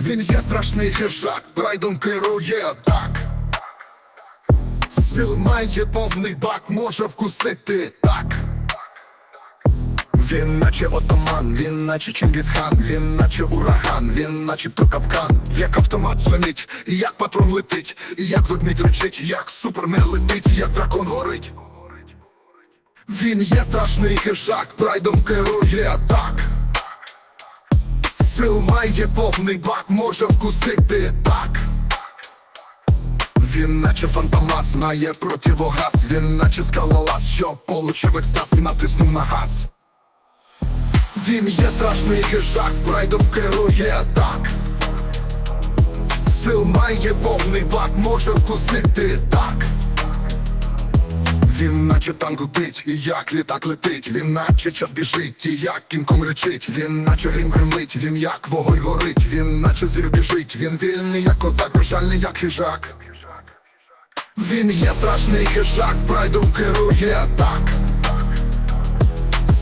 Він є страшний хижак, прайдом керує так. Сил має повний бак, може вкусити так. Він наче отаман, він наче Чингісхан, він наче ураган, він начебто капкан, як автомат звенить, як патрон летить, як ведмідь речить, як супермен летить, як дракон горить. Він є страшний хижак, прайдом керує так. Сил має повний бак, може вкусити так. Він наче фантомас, має противогаз, він наче скалолаз, що получив екстаз і натиснув на газ. Він є страшний хижак, прайдом керує так. Сил має повний бак, може вкусити так. Він наче танк гудить, і як літак летить, він наче час біжить, і як кінком речить, він наче грім гримить, він як вогонь горить, він наче звір біжить, він вільний, як козак, прощальний, як хижак. Він є страшний хижак, прайдом керує так.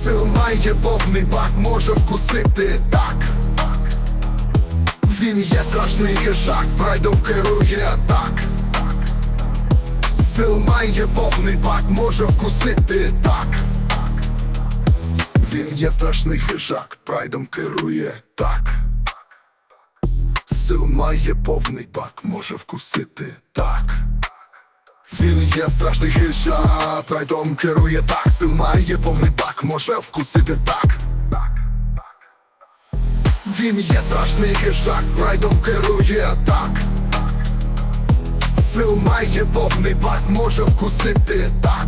Сил має повний бак, може вкусити так. Він є страшний хижак, прайдом керує так. Сил має повний бак, може вкусити так. Він є страшний хижак, прайдом керує так. Сил має повний бак, може вкусити так. Він є страшний хижак, прайдом керує так, сил має повний бак, може вкусити так. Він є страшний хижак, прайдом керує так. Сил має повний бак, може вкусити так.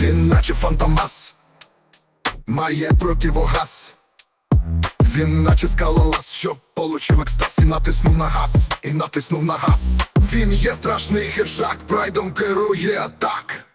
Він наче фантомас, має противогаз. Він наче скалолаз, що получив екстаз і натиснув на газ, і натиснув на газ. Він є страшний хижак, прайдом керує так.